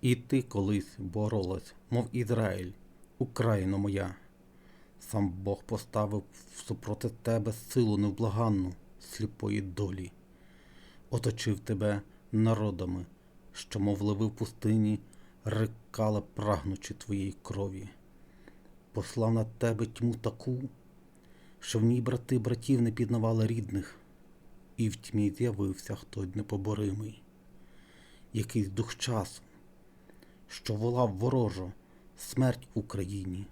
І ти колись боролась, мов Ізраїль, Україно моя. Сам Бог поставив супроти тебе силу невблаганну сліпої долі, оточив тебе народами, що, мов леви в пустині, рикали, прагнучи твоєї крові. Послав на тебе тьму таку, що в ній брати братів не пізнавали рідних, і в тьмі з'явився хтось непоборимий, якийсь дух часу, що волав ворожо смерть Україні.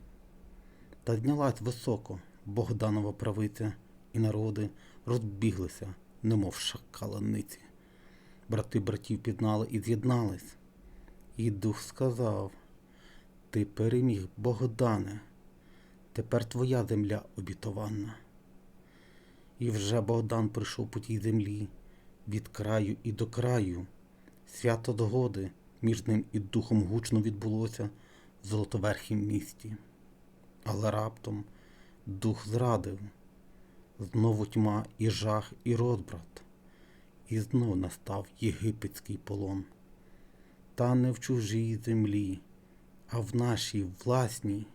Та знялась високо Богданова правиця, і народи розбіглися, немов шакаланиці. Брати братів піднали і з'єднались. І дух сказав: Ти переміг, Богдане, тепер твоя земля обітована. І вже Богдан прийшов по тій землі від краю і до краю. Свято згоди між ним і духом гучно відбулося в Золотоверхім місті. Але раптом дух зрадив, знову тьма і жах, і розбрат, і знов настав єгипетський полон. Та не в чужій землі, а в нашій власній.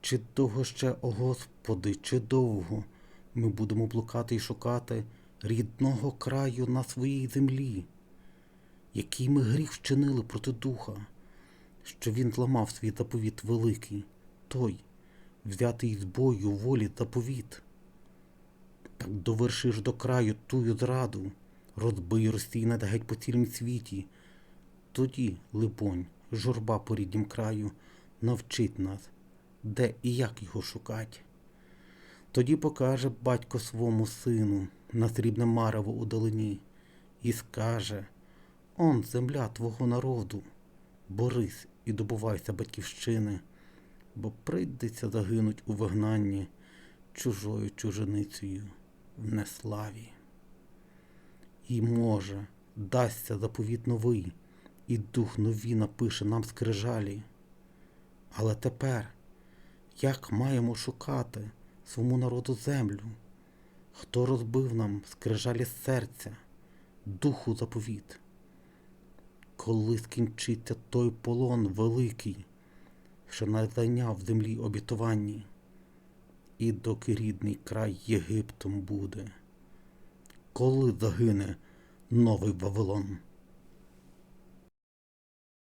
Чи довго ще, о Господи, чи довго ми будемо блукати і шукати рідного краю на своїй землі? Який ми гріх вчинили проти духа, що він зламав свій заповіт великий, той, взятий з бою волі заповіт. Так довершиш до краю тую зраду, розбий розсійне да геть по цілім світі. Тоді, либонь, журба по ріднім краю навчить нас, де і як його шукать. Тоді покаже батько свому сину на срібне марево у долині і скаже Он земля твого народу, борись і добувайся батьківщини, бо прийдеться загинуть у вигнанні чужою чужиницею в неславі. І може, дасться заповіт новий, і дух нові напише нам скрижалі. Але тепер як маємо шукати своєму народу землю? Хто розбив нам скрижалі серця, духу заповіт? Коли скінчиться той полон великий, що найзайняв землі обітуванні, і доки рідний край Єгиптом буде, коли загине новий Вавилон?